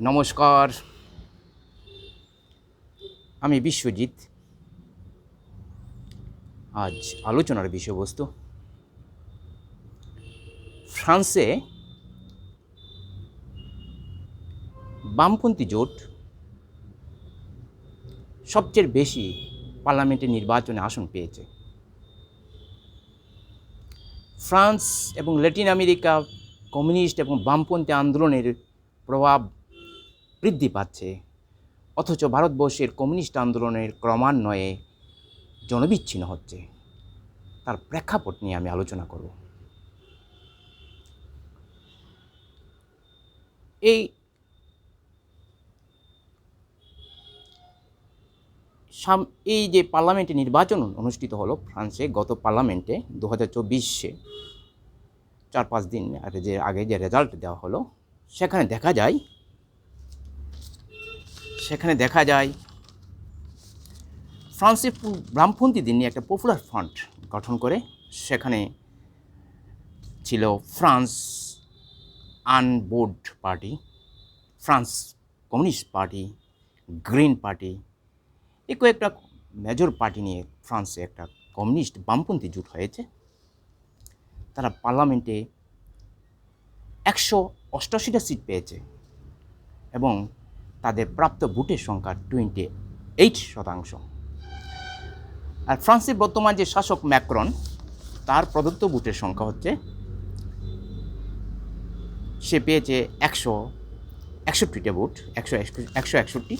নমস্কার। আমি বিশ্বজিৎ। আজ আলোচনার বিষয়বস্তু। ফ্রান্সে বামপন্থী জোট সবচেয়ে বেশি পার্লামেন্টের নির্বাচনে আসন পেয়েছে। ফ্রান্স এবং ল্যাটিন আমেরিকা কমিউনিস্ট এবং বামপন্থী আন্দোলনের প্রভাব বৃদ্ধি পাচ্ছে। অথচ ভারতবর্ষের কমিউনিস্ট আন্দোলনের ক্রমান্বয়ে জনবিচ্ছিন্ন হচ্ছে। তার প্রেক্ষাপট নিয়ে আমি আলোচনা করব। এই এই যে পার্লামেন্টে নির্বাচন অনুষ্ঠিত হলো ফ্রান্সে গত পার্লামেন্টে দু হাজার চব্বিশে চার পাঁচ দিন আগে যে আগে যে রেজাল্ট দেওয়া হলো, সেখানে দেখা যায় সেখানে দেখা যায়। ফ্রান্সে বামপন্থীদের নিয়ে একটা পপুলার ফ্রন্ট গঠন করে। সেখানে ছিল France unbowed party, France communist party, green party. এই কয়েকটা মেজর পার্টি নিয়ে ফ্রান্সে একটা কমিউনিস্ট বামপন্থী জোট হয়েছে। তারা পার্লামেন্টে একশো অষ্টাশিটা সিট পেয়েছে এবং তাদের প্রাপ্ত ভোটের সংখ্যা টোয়েন্টি এইট শতাংশ। আর ফ্রান্সের বর্তমান যে শাসক ম্যাক্রন, তার প্রদত্ত ভোটের সংখ্যা হচ্ছে, সে পেয়েছে একশো একষট্টিটা ভোট, একশো একশো একষট্টি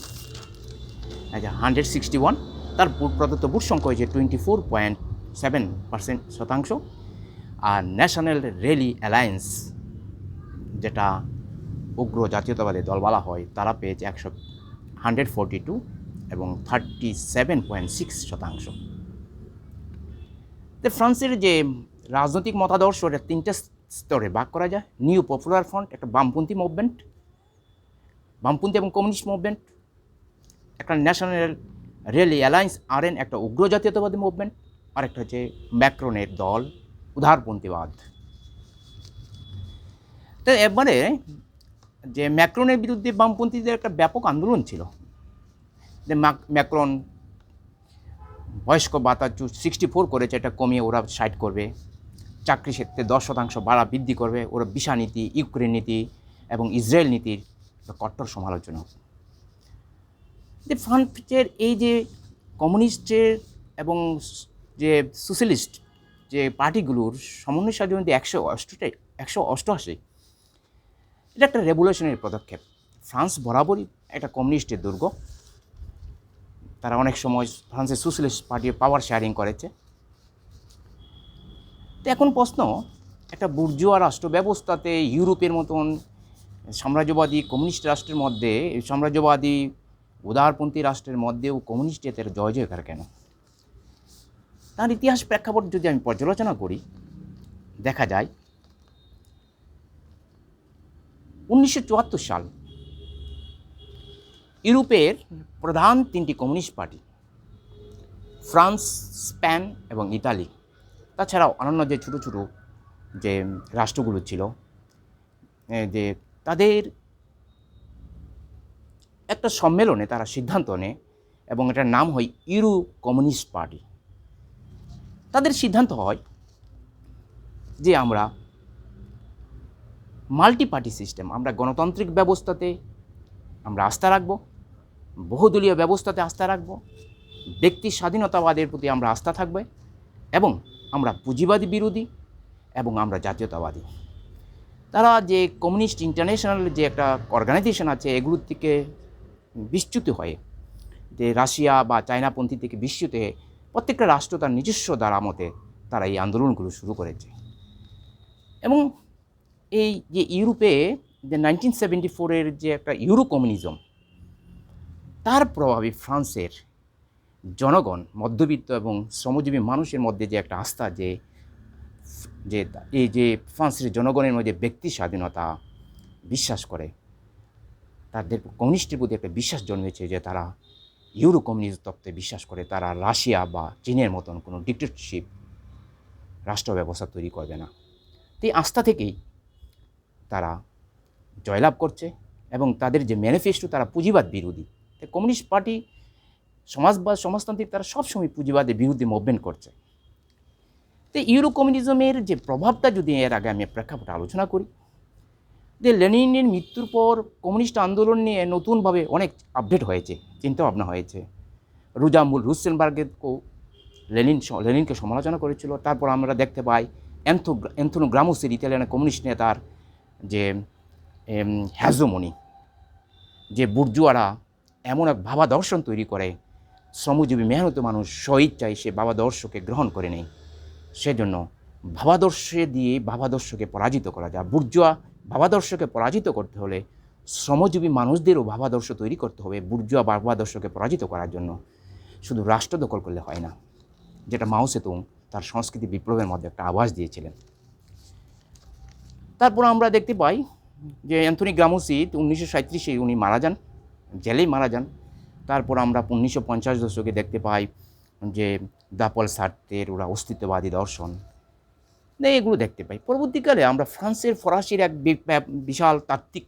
আচ্ছা হান্ড্রেড সিক্সটি ওয়ান। তার ভোট প্রদত্ত ভোট সংখ্যা হয়েছে twenty four point seven percent শতাংশ। আর ন্যাশনাল র্যালি অ্যালায়েন্স, যেটা উগ্র জাতীয়তাবাদী দল বলা হয়, তারা পেয়েছে একশো হান্ড্রেড ফোরটি টু এবং থার্টি সেভেন পয়েন্ট সিক্স শতাংশ। তো ফ্রান্সের যে রাজনৈতিক মতাদর্শ, এটা তিনটে স্তরে ভাগ করা যায়। নিউ পপুলার ফ্রন্ট, একটা বামপন্থী মুভমেন্ট বামপন্থী এবং কমিউনিস্ট মুভমেন্ট একটা national rally alliance R N একটা উগ্র জাতীয়তাবাদী মুভমেন্ট আর একটা হচ্ছে ম্যাক্রনের দল, উদারপন্থীবাদ। তো এবারে যে ম্যাক্রনের বিরুদ্ধে বামপন্থীদের একটা ব্যাপক আন্দোলন ছিল। যে ম্যাক- ম্যাক্রন বয়স্ক ভাতা সিক্সটি ফোর করেছে, এটা কমিয়ে ওরা সাইড করবে। চাকরি ক্ষেত্রে দশ শতাংশ বাড়া বৃদ্ধি করবে। ওরা বিশা নীতি, ইউক্রেন নীতি এবং ইসরায়েল নীতির কট্টর সমালোচনা। যে ফ্রান্সের এই যে কমিউনিস্টের এবং যে সোশ্যালিস্ট যে পার্টিগুলোর সমন্বয় সাধারণত একশো অষ্টটাই একশো অষ্টআশি এটা একটা রেভলিউশনারি পদক্ষেপ। ফ্রান্স বরাবরই একটা কমিউনিস্টের দুর্গ। তারা অনেক সময় ফ্রান্সের সোশ্যালিস্ট পার্টি পাওয়ার শেয়ারিং করেছে। তো এখন প্রশ্ন, একটা বুর্জুয়া রাষ্ট্র ব্যবস্থাতে ইউরোপের মতন সাম্রাজ্যবাদী কমিউনিস্ট রাষ্ট্রের মধ্যে, সাম্রাজ্যবাদী উদারপন্থী রাষ্ট্রের মধ্যেও কমিউনিস্টের জয় জয়কার কেন? তার ইতিহাস প্রেক্ষাপট যদি আমি পর্যালোচনা করি, দেখা যায় উনিশশো চুয়াত্তর সাল ইউরোপের প্রধান তিনটি কমিউনিস্ট পার্টি, ফ্রান্স, স্পেন এবং ইতালি। তাছাড়াও অন্যান্য যে ছোটো ছোটো যে রাষ্ট্রগুলো ছিল যে তাদের একটা সম্মেলনে তারা সিদ্ধান্ত নেয় এবং এটার নাম হয় ইউরো কমিউনিস্ট পার্টি। তাদের সিদ্ধান্ত হয় যে আমরা মাল্টি পার্টি সিস্টেম আমরা গণতান্ত্রিক ব্যবস্থাতে আমরা আস্থা রাখব, বহুদলীয় ব্যবস্থাতে আস্থা রাখব, ব্যক্তি স্বাধীনতাবাদের প্রতি আমরা আস্থা থাকবে এবং আমরা পুঁজিবাদী বিরোধী এবং আমরা জাতীয়তাবাদী। তারা যে কমিউনিস্ট ইন্টারন্যাশনাল যে একটা অর্গানাইজেশন আছে, এগুলোর থেকে বিচ্যুত হয়ে, যে রাশিয়া বা চায়নাপন্থী থেকে বিচ্যুত হয়ে প্রত্যেকটা রাষ্ট্র তার নিজস্ব দ্বারা মতে তারা এই আন্দোলনগুলো শুরু করেছে। এবং এই যে ইউরোপে যে নাইনটিন সেভেন্টি ফোরের যে একটা ইউরো কমিউনিজম, তার প্রভাবে ফ্রান্সের জনগণ, মধ্যবিত্ত এবং শ্রমজীবী মানুষের মধ্যে যে একটা আস্থা যে যে এই যে ফ্রান্সের জনগণের মধ্যে ব্যক্তি স্বাধীনতা বিশ্বাস করে, তাদের কমিউনিস্টের প্রতি একটা বিশ্বাস জন্মেছে যে তারা ইউরো কমিউনিস্ট তত্ত্বে বিশ্বাস করে, তারা রাশিয়া বা চীনের মতন কোনো ডিক্টেটরশিপ রাষ্ট্র ব্যবস্থা তৈরি করবে না। তো এই আস্থা থেকেই তারা জয়লাভ করছে এবং তাদের যে ম্যানিফেস্টো তারা পুঁজিবাদ বিরোধী। কমিউনিস্ট পার্টি, সমাজবাদ, সমাজতান্ত্রিক তারা সবসময় পুঁজিবাদের বিরুদ্ধে মুভমেন্ট করছে। তো ইউরো কমিউনিজমের যে প্রভাবটা যদি এর আগে আমি প্রেক্ষাপটে আলোচনা করি যে লেনিনের মৃত্যুর পর কমিউনিস্ট আন্দোলন নিয়ে নতুনভাবে অনেক আপডেট হয়েছে, চিন্তাভাবনা হয়েছে। রুজামুল রুসেনবার্গেরকেও লেনিন লেনিনকে সমালোচনা করেছিল। তারপর আমরা দেখতে পাই অ্যান্থো অ্যান্থোনো গ্রামোসের ইতালিয়ান কমিউনিস্ট নেতার যে হ্যাজোমনি, যে বুর্জুয়ারা এমন এক ভাবাদর্শন তৈরি করে, শ্রমজীবী মেহনত মানুষ স্বইচ্ছায় সে ভাবাদর্শকে গ্রহণ করে নেই সেজন্য ভাবাদর্শে দিয়ে ভাবাদর্শকে পরাজিত করা যায়। বুর্জুয়া ভাবাদর্শকে পরাজিত করতে হলে শ্রমজীবী মানুষদেরও ভাবাদর্শ তৈরি করতে হবে বুর্জুয়া ভাবাদর্শকে পরাজিত করার জন্য। শুধু রাষ্ট্র দখল করলে হয় না। যেটা মাও সেতুং তার সংস্কৃতি বিপ্লবের মধ্যে একটা আভাস দিয়েছিলেন। তারপর আমরা দেখতে পাই যে অ্যান্থনি গ্রামোসি উনিশশো সাঁত্রিশে উনি মারা যান, জেলেই মারা যান। তারপর আমরা উনিশশো পঞ্চাশ দশকে দেখতে পাই যে দাপল সার্টের ওরা অস্তিত্ববাদী দর্শন। এগুলো দেখতে পাই। পরবর্তীকালে আমরা ফ্রান্সের ফরাসির এক বিশাল তাত্ত্বিক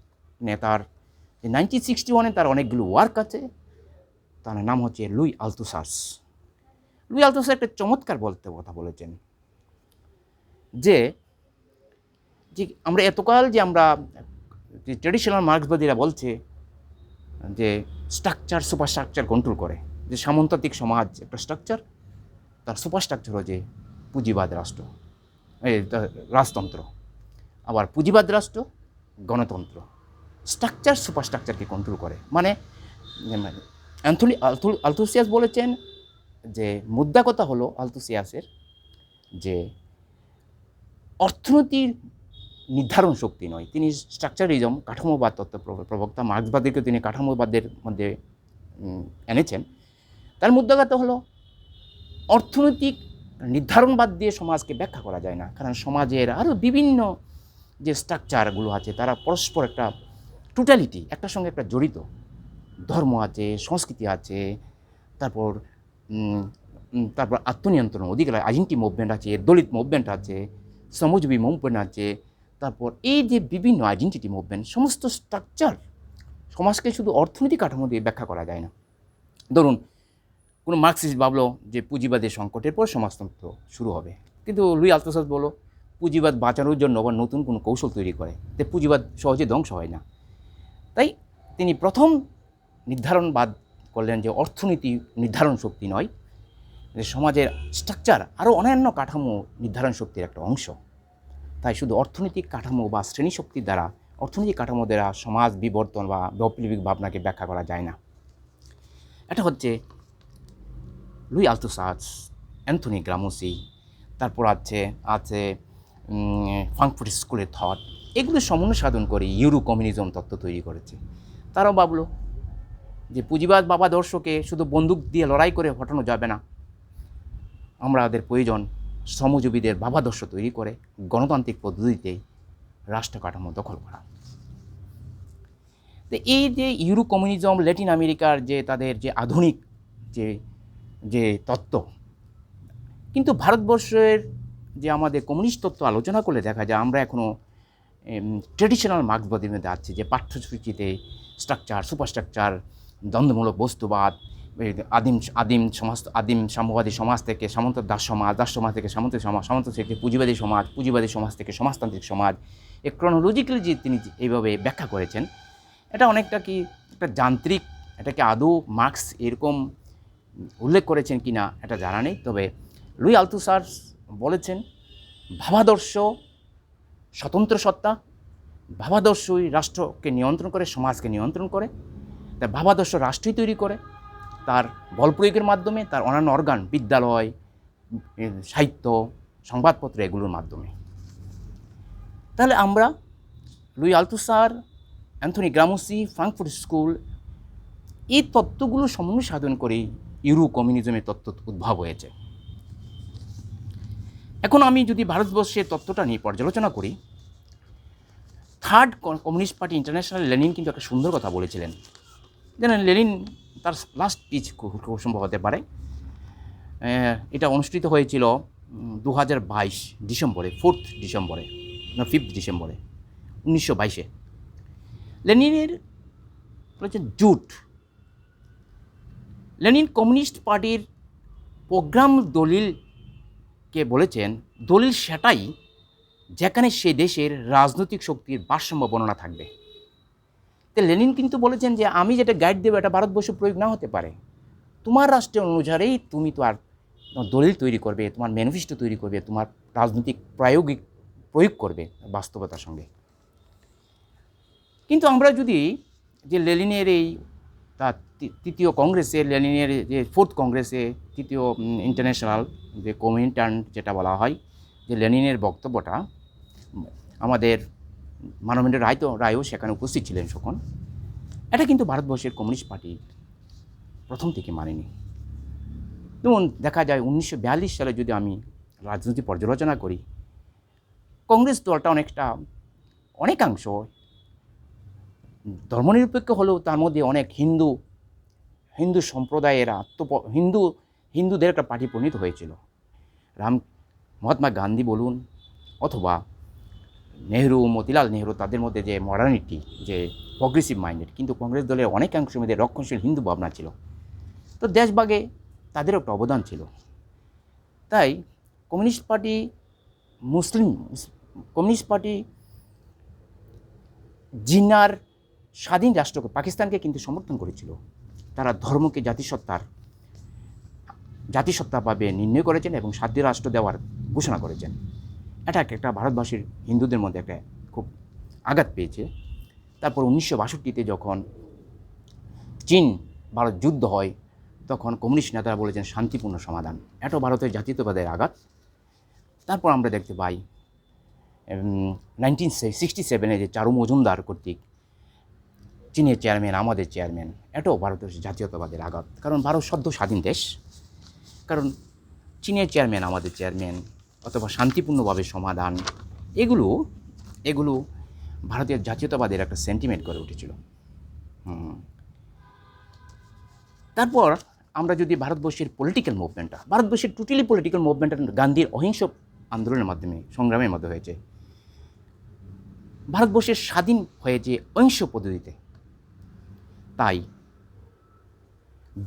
নেতার যে নাইনটিন সিক্সটি ওয়ানে তার অনেকগুলো ওয়ার্ক আছে, তার নাম হচ্ছে লুই আলতুসার্স। লুই আলতুসার একটা চমৎকার বলতে কথা বলেছেন যে যে আমরা এতকাল যে আমরা ট্রেডিশনাল মার্ক্সবাদীরা বলছে যে স্ট্রাকচার সুপার স্ট্রাকচার কন্ট্রোল করে, যে সামন্ততিক সমাজ একটা স্ট্রাকচার তার সুপার স্ট্রাকচার হচ্ছে পুঁজিবাদ রাষ্ট্র, এই রাজতন্ত্র। আবার পুঁজিবাদ রাষ্ট্র, গণতন্ত্র। স্ট্রাকচার সুপার স্ট্রাকচারকে কন্ট্রোল করে। মানে অ্যান্থলি অ্যান্থনি আলথুসিয়াস বলেছেন যে মুদ্রা কথা হলো আলথুসিয়াসের যে অর্থনীতির নির্ধারণ শক্তি নয়। তিনি স্ট্রাকচারিজম কাঠামোবাদ তত্ত্ব প্রবক্তা মার্ক্সবাদীকে তিনি কাঠামোবাদের মধ্যে এনেছেন। তার মুদ্রাগত হলো, অর্থনৈতিক নির্ধারণবাদ দিয়ে সমাজকে ব্যাখ্যা করা যায় না। কারণ সমাজের আরও বিভিন্ন যে স্ট্রাকচারগুলো আছে, তারা পরস্পর একটা টোটালিটি একটার সঙ্গে একটা জড়িত। ধর্ম আছে, সংস্কৃতি আছে, তারপর তারপর আত্মনিয়ন্ত্রণ অধিকার আইডেন্টি মুভমেন্ট আছে, দলিত মুভমেন্ট আছে শ্রমজীবী মুভমেন্ট আছে তারপর এই যে বিভিন্ন আইডেন্টিটি মুভমেন্ট সমস্ত স্ট্রাকচার সমাজকে শুধু অর্থনৈতিক কাঠামো দিয়ে ব্যাখ্যা করা যায় না। ধরুন, কোনো মার্কসিস্ট ভাবলো যে পুঁজিবাদের সংকটের পর সমাজতন্ত্র শুরু হবে। কিন্তু লুই আলতোসাস বলো পুঁজিবাদ বাঁচানোর জন্য আবার নতুন কোনো কৌশল তৈরি করে। তে পুঁজিবাদ সহজে ধ্বংস হয় না। তাই তিনি প্রথম নির্ধারণবাদ করলেন যে অর্থনীতি নির্ধারণ শক্তি নয় সমাজের স্ট্রাকচার আরও অন্যান্য কাঠামো নির্ধারণ শক্তির একটা অংশ। তাই শুধু অর্থনৈতিক কাঠামো বা শ্রেণি শক্তির দ্বারা, অর্থনৈতিক কাঠামো দ্বারা সমাজ বিবর্তন বা বৈপ্লবিক ভাবনাকে ব্যাখ্যা করা যায় না। এটা হচ্ছে লুই আলতুসাস, অ্যান্থনি গ্রামোসি, তারপর আছে আছে ফ্রাঙ্কফুট স্কুলের থট। এগুলো সমন্বয় সাধন করে ইউরো কমিউনিজম তত্ত্ব তৈরি করেছে। তারাও ভাবলো যে পুঁজিবাদ বাবা দর্শকে শুধু বন্দুক দিয়ে লড়াই করে হটানো যাবে না। আমরা ওদের প্রয়োজন শ্রমজীবীদের ভাবাদর্শ তৈরি করে গণতান্ত্রিক পদ্ধতিতে রাষ্ট্র কাঠামো দখল করা। তো এই যে ইউরো কমিউনিজম, ল্যাটিন আমেরিকার যে তাদের যে আধুনিক যে যে তত্ত্ব, কিন্তু ভারতবর্ষের যে আমাদের কমিউনিস্ট তত্ত্ব আলোচনা করলে দেখা যায় আমরা এখনও ট্রেডিশনাল মার্ক্সবাদীর মধ্যে আছি যে পাঠ্যসূচিতে স্ট্রাকচার সুপারস্ট্রাকচার দ্বন্দ্বমূলক বস্তুবাদ আদিম আদিম সমাজ আদিম সাম্যবাদী সমাজ থেকে সামন্ত দাস সমাজ দাস সমাজ থেকে সামন্ত সমাজ, সামন্ত থেকে পুঁজিবাদী সমাজ পুঁজিবাদী সমাজ থেকে সমাজতান্ত্রিক সমাজ এই ক্রনোলজিক্যালি যে তিনি এইভাবে ব্যাখ্যা করেছেন, এটা অনেকটা কি একটা যান্ত্রিক, এটাকে আদৌ মার্কস এরকম উল্লেখ করেছেন কি না, এটা জানা নেই। তবে লুই আলতুসার বলেছেন, ভাবাদর্শ স্বতন্ত্র সত্তা, ভাবাদর্শই রাষ্ট্রকে নিয়ন্ত্রণ করে, সমাজকে নিয়ন্ত্রণ করে, তাই ভাবাদর্শ রাষ্ট্রই তৈরি করে তার বল প্রয়োগের মাধ্যমে, তার অন্যান্য অর্গান বিদ্যালয় সাহিত্য, সংবাদপত্র এগুলোর মাধ্যমে। তাহলে আমরা Louis Althusser, Anthony Gramsci Frankfurt school, এই তত্ত্বগুলো সমন্বয় সাধন করেই ইউরো কমিউনিজমের তত্ত্ব উদ্ভব হয়েছে। এখন আমি যদি ভারতবর্ষের তত্ত্বটা নিয়ে পর্যালোচনা করি, third communist party international Lenin কিন্তু একটা সুন্দর কথা বলেছিলেন। জানেন, লেনিন তার লাস্ট খুব খুব সম্ভব হতে পারে। এটা অনুষ্ঠিত হয়েছিল দু হাজার বাইশ ডিসেম্বরে ফোর্থ ডিসেম্বরে, না ফিফথ ডিসেম্বরে, উনিশশো বাইশে। লেনিনের বলেছেন জুট। লেনিন কমিউনিস্ট পার্টির প্রোগ্রাম দলিলকে বলেছেন, দলিল সেটাই যেখানে সে দেশের রাজনৈতিক শক্তির ভারসাম্য বর্ণনা থাকবে। তো লেনিন কিন্তু বলেছেন যে আমি যেটা গাইড দেবো, এটা ভারতবর্ষে প্রয়োগ না হতে পারে। তোমার রাষ্ট্রের অনুসারেই তুমি তো আর দলিল তৈরি করবে, তোমার ম্যানিফেস্টো তৈরি করবে, তোমার রাজনৈতিক প্রায়োগিক প্রয়োগ করবে বাস্তবতার সঙ্গে। কিন্তু আমরা যদি যে লেনিনের এই তার তৃতীয় কংগ্রেসে, লেনিনের যে ফোর্থ কংগ্রেসে, তৃতীয় ইন্টারন্যাশনাল যে কমিউনিটার্ন যেটা বলা হয়, যে লেনিনের বক্তব্যটা, আমাদের মানবেন্দ্র রায় তো, রায়ও সেখানে উপস্থিত ছিলেন তখন এটা কিন্তু ভারতবর্ষের কমিউনিস্ট পার্টি প্রথম থেকে মানেনি। যেমন দেখা যায়, উনিশশো বিয়াল্লিশ সালে যদি আমি রাজনীতি পর্যালোচনা করি, কংগ্রেস দলটা অনেকটা, অনেকাংশ ধর্মনিরপেক্ষ হলেও তার মধ্যে অনেক হিন্দু হিন্দু সম্প্রদায়ের আত্মপ, হিন্দু, হিন্দুদের একটা পার্টি পরিণত হয়েছিল। রাম, মহাত্মা গান্ধী বলুন অথবা নেহরু মতিলাল নেহরু তাদের মধ্যে যে মডার্নিটি যে প্রগ্রেসিভ মাইন্ডেড কিন্তু কংগ্রেস দলের অনেকাংশের মধ্যে রক্ষণশীল হিন্দু ভাবনা ছিল। তো দেশভাগে তাদেরও একটা অবদান ছিল। তাই কমিউনিস্ট পার্টি মুসলিম, কমিউনিস্ট পার্টি জিন্নার স্বাধীন রাষ্ট্রকে পাকিস্তানকে কিন্তু সমর্থন করেছিল। তারা ধর্মকে জাতিসত্তার জাতিসত্তাভাবে নির্ণয় করেছেন এবং স্বাধীন রাষ্ট্র দেওয়ার ঘোষণা করেছেন। এটা একটা ভারতবাসীর, হিন্দুদের মধ্যে একটা খুব আঘাত পেয়েছে। তারপর উনিশশো বাষট্টিতে যখন চীন ভারত যুদ্ধ হয়, তখন কমিউনিস্ট নেতারা বলেছেন শান্তিপূর্ণ সমাধান। এটাও ভারতের জাতীয়তাবাদের আঘাত। তারপর আমরা দেখতে পাই নাইনটিন সিক্সটি সেভেনে যে চারু মজুমদার কর্তৃক চীনের চেয়ারম্যান আমাদের চেয়ারম্যান এটাও ভারতের জাতীয়তাবাদের আঘাত। কারণ ভারত সদ্য স্বাধীন দেশ। কারণ চীনের চেয়ারম্যান আমাদের চেয়ারম্যান অথবা শান্তিপূর্ণভাবে সমাধান, এগুলো এগুলো ভারতের জাতীয়তাবাদের একটা সেন্টিমেন্ট করে উঠেছিল। তারপর আমরা যদি ভারতবর্ষের পলিটিক্যাল মুভমেন্টটা ভারতবর্ষের টোটালি পলিটিক্যাল মুভমেন্টটা গান্ধীর অহিংস আন্দোলনের মাধ্যমে, সংগ্রামের মধ্যে হয়েছে। ভারতবর্ষের স্বাধীন হয়েছে অহিংস পদ্ধতিতে। তাই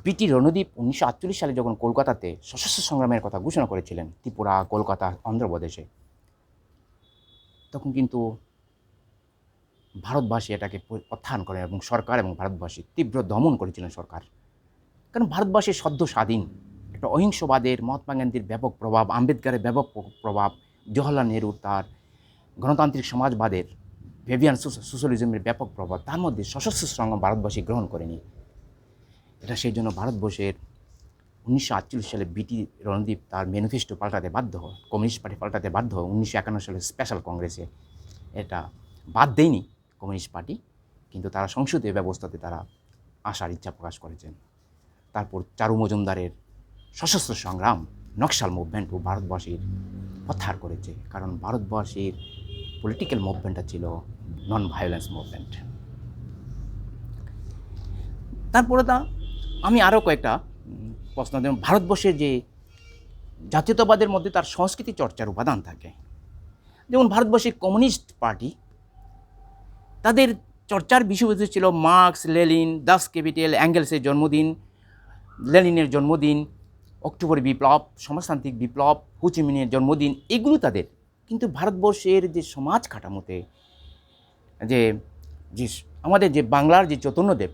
বিটি রণদীপ উনিশশো আটচল্লিশ সালে যখন কলকাতাতে সশস্ত্র সংগ্রামের কথা ঘোষণা করেছিলেন, ত্রিপুরা, কলকাতা, অন্ধ্রপ্রদেশে, তখন কিন্তু ভারতবাসী এটাকে প্রত্যাহার করেন এবং সরকার এবং ভারতবাসী তীব্র দমন করেছিলেন সরকার। কারণ ভারতবর্ষের সদ্য স্বাধীন। একটা অহিংসবাদের, মহাত্মা গান্ধীর ব্যাপক প্রভাব, আম্বেদকারের ব্যাপক প্রভাব, জওহরলাল নেহরুর তার গণতান্ত্রিক সমাজবাদের, ভেভিয়ান সোশ্যালিজমের ব্যাপক প্রভাব, তার মধ্যে সশস্ত্র সংগ্রাম ভারতবাসী গ্রহণ করেনি। এটা সেই জন্য ভারতবর্ষের উনিশশো আটচল্লিশ সালে বিটি রণদীপ তার ম্যানিফেস্টো পাল্টাতে বাধ্য হয়, কমিউনিস্ট পার্টি পাল্টাতে বাধ্য হয় উনিশশো একান্ন সালে স্পেশাল কংগ্রেসে এটা বাদ দেয়নি কমিউনিস্ট পার্টি। কিন্তু তারা সংসদীয় ব্যবস্থাতে তারা আসার ইচ্ছা প্রকাশ করেছেন। তারপর চারু মজুমদারের সশস্ত্র সংগ্রাম, নকশাল মুভমেন্টও ভারতবাসীর প্রত্যাহার করেছে। কারণ ভারতবর্ষের পলিটিক্যাল মুভমেন্টটা ছিল নন ভায়োলেন্স মুভমেন্ট তারপরে তা আমি আরও কয়েকটা প্রশ্ন দেব। ভারতবর্ষের যে জাতীয়তাবাদের মধ্যে তার সংস্কৃতি চর্চার উপাদান থাকে, যেমন ভারতবর্ষের কমিউনিস্ট পার্টি, তাদের চর্চার বিষয়বস্তু ছিল মার্কস লেলিন দাস ক্যাপিটাল, অ্যাঙ্গেলসের জন্মদিন, লেনিনের জন্মদিন, অক্টোবর বিপ্লব, সমাজতান্ত্রিক বিপ্লব হুচিমিনের জন্মদিন, এগুলো তাদের। কিন্তু ভারতবর্ষের যে সমাজ কাঠামোতে, যে যে আমাদের যে বাংলার যে চৈতন্যদেব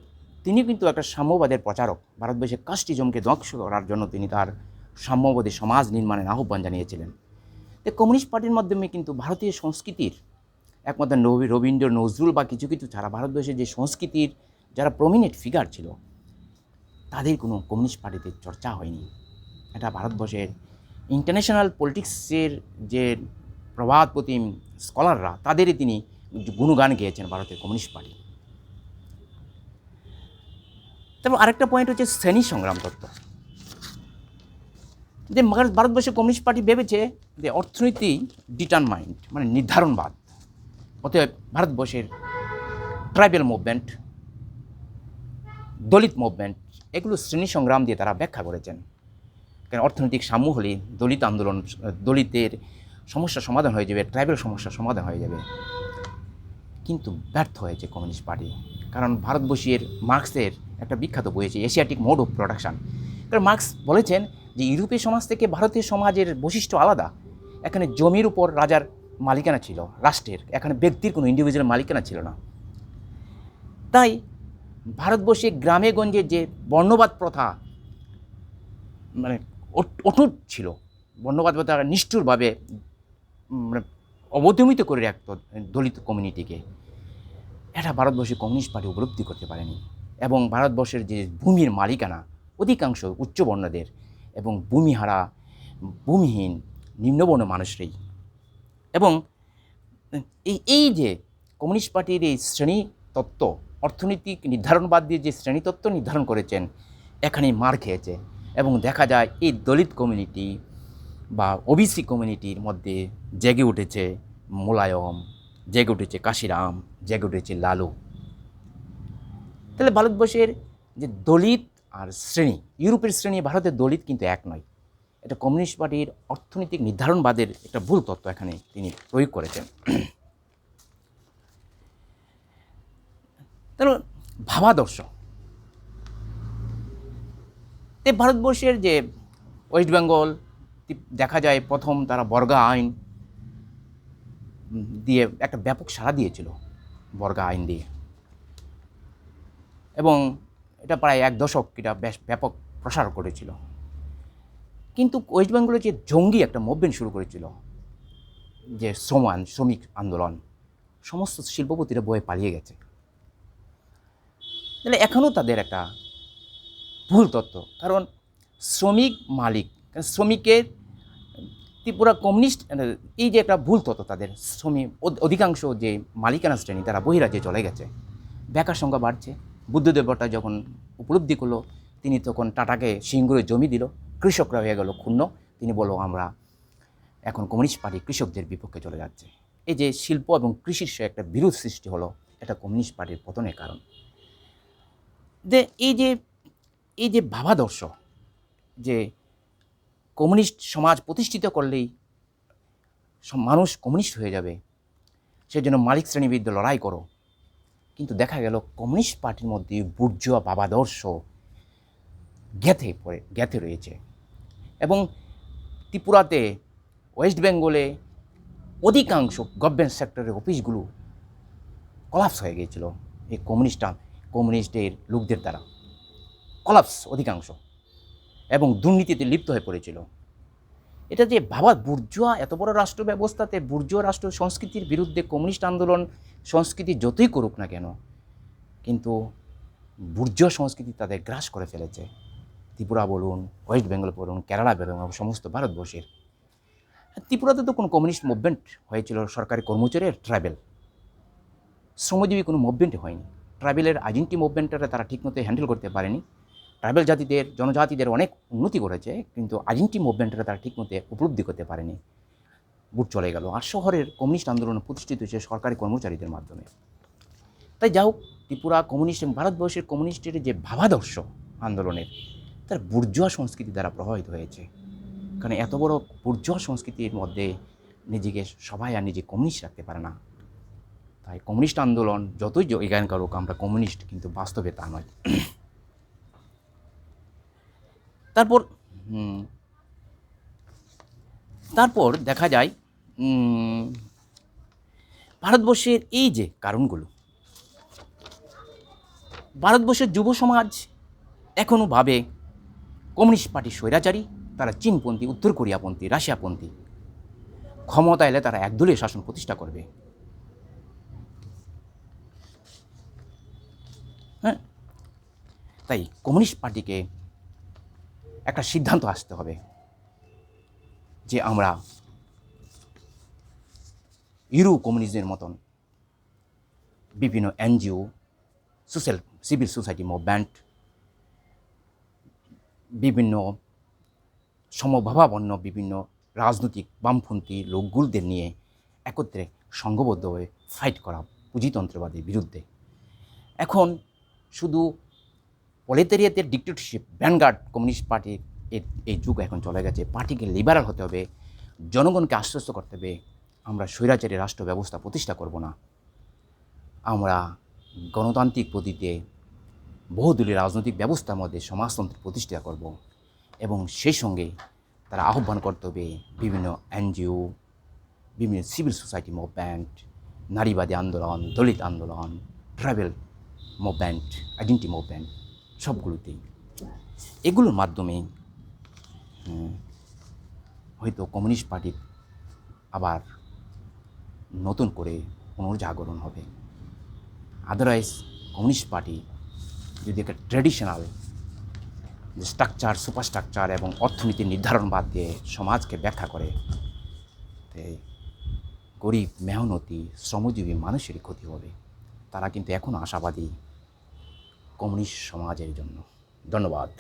তিনি কিন্তু একটা সাম্যবাদের প্রচারক। ভারতবর্ষের কাস্টিজমকে ধ্বংস করার জন্য তিনি তার সাম্যবাদী সমাজ নির্মাণের আহ্বান জানিয়েছিলেন। তো কমিউনিস্ট পার্টির মাধ্যমে কিন্তু ভারতীয় সংস্কৃতির একমাত্র নবী রবীন্দ্র নজরুল বা কিছু কিছু ছাড়া ভারতবর্ষের যে সংস্কৃতির যারা প্রমিনেন্ট ফিগার ছিল, তাদের কোনো কমিউনিস্ট পার্টিতে চর্চা হয়নি। এটা ভারতবর্ষের ইন্টারন্যাশনাল পলিটিক্সের যে প্রভাত প্রতিম স্কলাররা তাদেরই তিনি গুণগান গেয়েছেন ভারতের কমিউনিস্ট পার্টি। তারপর আরেকটা পয়েন্ট হচ্ছে শ্রেণি সংগ্রাম তত্ত্ব। যে ভারত- ভারতবর্ষের কমিউনিস্ট পার্টি ভেবেছে যে অর্থনীতি ডিটারমাইন্ড মানে নির্ধারণবাদ। অতএব ভারতবর্ষের ট্রাইবেল মুভমেন্ট দলিত মুভমেন্ট এগুলো শ্রেণি সংগ্রাম দিয়ে তারা ব্যাখ্যা করেছেন। কারণ অর্থনৈতিক সাম্য হলে দলিত আন্দোলন, দলিতের সমস্যা সমাধান হয়ে যাবে ট্রাইবেল সমস্যার সমাধান হয়ে যাবে। কিন্তু ব্যর্থ হয়েছে কমিউনিস্ট পার্টি। কারণ ভারতবর্ষের মার্ক্সের একটা বিখ্যাত বই আছে এশিয়াটিক মোড অফ প্রোডাকশন কারণ মার্ক্স বলেছেন যে ইউরোপীয় সমাজ থেকে ভারতীয় সমাজের বৈশিষ্ট্য আলাদা। এখানে জমির উপর রাজার মালিকানা ছিল, রাষ্ট্রের। এখানে ব্যক্তির কোনো ইন্ডিভিজুয়াল মালিকানা ছিল না। তাই ভারতবর্ষে গ্রামে গঞ্জে যে বর্ণবাদ প্রথা মানে অট- অটুট ছিল, বর্ণবাদ প্রথা নিষ্ঠুরভাবে মানে অবদমিত করে রাখত দলিত কমিউনিটিকে এটা ভারতবর্ষের কমিউনিস্ট পার্টি উপলব্ধি করতে পারেনি। এবং ভারতবর্ষের যে ভূমির মালিকানা, অধিকাংশ উচ্চবর্ণদের এবং ভূমিহারা, ভূমিহীন, নিম্নবর্ণ মানুষরাই। এবং এই এই যে কমিউনিস্ট পার্টির এই শ্রেণি তত্ত্ব, অর্থনৈতিক নির্ধারণবাদ দিয়ে যে শ্রেণি তত্ত্ব নির্ধারণ করেছেন এখানে মার খেয়েছে। এবং দেখা যায় এই দলিত কমিউনিটি বা ওবিসি কমিউনিটির মধ্যে জেগে উঠেছে মোলায়ম জেগে উঠেছে কাশিরাম, জেগে উঠেছে লালু। তাহলে ভারতবর্ষের যে দলিত আর শ্রেণি, ইউরোপের শ্রেণি, ভারতের দলিত কিন্তু এক নয়। এটা কমিউনিস্ট পার্টির অর্থনৈতিক নির্ধারণবাদের একটা ভুল তত্ত্ব এখানে তিনি প্রয়োগ করেছেন। তাহলে ভাবাদর্শ। এই ভারতবর্ষের যে ওয়েস্ট বেঙ্গল, দেখা যায় প্রথম তারা বর্গা আইন দিয়ে একটা ব্যাপক সাড়া দিয়েছিল বর্গা আইন দিয়ে। এবং এটা প্রায় এক দশক এটা বেশ ব্যাপক প্রসার করেছিল। কিন্তু ওয়েস্ট বেঙ্গলে যে জঙ্গি একটা মুভমেন্ট শুরু করেছিল, যে শ্রম শ্রমিক আন্দোলন, সমস্ত শিল্পপতিরা বয়ে পালিয়ে গেছে। তাহলে এখনও তাদের একটা ভুল তত্ত্ব, কারণ শ্রমিক মালিক শ্রমিকের ত্রিপুরা কমিউনিস্ট এই যে একটা ভুল তত্ত্ব তাদের শ্রমিক অধ- অধিকাংশ যে মালিকানা শ্রেণি, তারা বহিরাজ্যে চলে গেছে। বেকার সংখ্যা বাড়ছে। বুদ্ধদেব যখন উপলব্ধি করল, তিনি তখন টাটাকে সিঙ্গুরে জমি দিল। কৃষকরা হয়ে গেল ক্ষুণ্ণ। তিনি বলল, আমরা এখন কমিউনিস্ট পার্টি কৃষকদের বিপক্ষে চলে যাচ্ছে। এই যে শিল্প এবং কৃষির সে একটা বিরোধ সৃষ্টি হলো, এটা কমিউনিস্ট পার্টির পতনের কারণ। যে এই যে এই যে ভাবাদর্শ, যে কমিউনিস্ট সমাজ প্রতিষ্ঠিত করলেই মানুষ কমিউনিস্ট হয়ে যাবে। সেই জন্য মালিক শ্রেণির লড়াই করো। কিন্তু দেখা গেল কমিউনিস্ট পার্টির মধ্যে বুর্জুয়া বাবাদর্শ গ্যাথে পড়ে, গ্যাথে রয়েছে। এবং ত্রিপুরাতে ওয়েস্ট বেঙ্গলে অধিকাংশ গভর্নমেন্ট সেক্টরের অফিসগুলো কলাপস হয়ে গিয়েছিল এই কমিউনিস্ট কমিউনিস্টের লোকদের দ্বারা। কলাপস অধিকাংশ। এবং দুর্নীতিতে লিপ্ত হয়ে পড়েছিল। এটা যে ভাবা বুর্জুয়া এত বড় রাষ্ট্র ব্যবস্থাতে বুর্জুয়া রাষ্ট্র সংস্কৃতির বিরুদ্ধে কমিউনিস্ট আন্দোলন, সংস্কৃতি যতই করুক না কেন, কিন্তু বুর্জুয়া সংস্কৃতি তাদের গ্রাস করে ফেলেছে। ত্রিপুরা বলুন, ওয়েস্ট বেঙ্গল বলুন, কেরালা বলুন সমস্ত ভারতবর্ষের। ত্রিপুরাতে তো কোনো কমিউনিস্ট মুভমেন্ট হয়েছিল, সরকারি কর্মচারীর ট্রাইবেল। শ্রমজীবী কোনো মুভমেন্ট হয়নি। ট্রাইবেলের আইডেন্টি মুভমেন্টটা তারা ঠিকমতো হ্যান্ডেল করতে পারেনি। ট্রাইবেল জাতিদের, জনজাতিদের অনেক উন্নতি করেছে, কিন্তু আইডেন্টি মুভমেন্টটা তারা ঠিকমতো উপলব্ধি করতে পারেনি। বুট চলে গেল। আর শহরের কমিউনিস্ট আন্দোলন প্রতিষ্ঠিত হয়েছে সরকারি কর্মচারীদের মাধ্যমে। তাই যা হোক, ত্রিপুরা কমিউনিস্ট এবং ভারতবর্ষের কমিউনিস্টের যে ভাবাদর্শ আন্দোলনের, তার বুর্জুয়া সংস্কৃতি দ্বারা প্রভাবিত হয়েছে। কারণ এত বড় বুর্জুয়া সংস্কৃতির মধ্যে নিজেকে সবাই আর নিজে কমিউনিস্ট রাখতে পারে না। তাই কমিউনিস্ট আন্দোলন যতই জ্ঞান করুক, আমরা কমিউনিস্ট কিন্তু বাস্তবে তা নয়। তারপর হুম, তারপর দেখা যায় ভারতবর্ষের এই যে কারণগুলো ভারতবর্ষের যুব সমাজ এখনও ভাবে কমিউনিস্ট পার্টি স্বৈরাচারী তারা চীনপন্থী উত্তর কোরিয়াপন্থী রাশিয়াপন্থী ক্ষমতা এলে তারা একদলীয় শাসন প্রতিষ্ঠা করবে। হ্যাঁ? তাই কমিউনিস্ট পার্টিকে একটা সিদ্ধান্ত আসতে হবে যে আমরা ইউরো কমিউনিজমের মতন বিভিন্ন NGO, social, civil society movement, বিভিন্ন সমভাবাপন্ন বিভিন্ন রাজনৈতিক বামপন্থী লোকগুলোদের নিয়ে একত্রে সংঘবদ্ধ হয়ে ফাইট করা, পুঁজিতন্ত্রবাদের বিরুদ্ধে। এখন শুধু প্রলেতারিয়াতের ডিক্টেটরশিপ ভ্যানগার্ড কমিউনিস্ট পার্টির এই যুগ এখন চলে গেছে। পার্টিকে লিবারাল হতে হবে, জনগণকে আশ্বস্ত করতে হবে। আমরা স্বৈরাচারী রাষ্ট্র ব্যবস্থা প্রতিষ্ঠা করব না। আমরা গণতান্ত্রিক পদ্ধতিতে বহুদলীয় রাজনৈতিক ব্যবস্থার মধ্যে সমাজতন্ত্র প্রতিষ্ঠা করব এবং সেই সঙ্গে তারা আহ্বান করতে হবে, বিভিন্ন এনজিও, বিভিন্ন সিভিল সোসাইটি মুভমেন্ট নারীবাদী আন্দোলন, দলিত আন্দোলন ট্রাভেল মুভমেন্ট আইডেন্টি মুভমেন্ট সবগুলোতেই। এগুলোর মাধ্যমে হয়তো কমিউনিস্ট পার্টির আবার নতুন করে পুনর্জাগরণ হবে। আদারওয়াইজ কমিউনিস্ট পার্টি যদি একটা ট্র্যাডিশনাল স্ট্রাকচার সুপার স্ট্রাকচার এবং অর্থনীতির নির্ধারণ বাদ দিয়ে সমাজকে ব্যাখ্যা করে গরিব, মেহনতি, শ্রমজীবী মানুষেরই ক্ষতি হবে। তারা কিন্তু এখনও আশাবাদী কমিউনিস্ট সমাজের জন্য। ধন্যবাদ।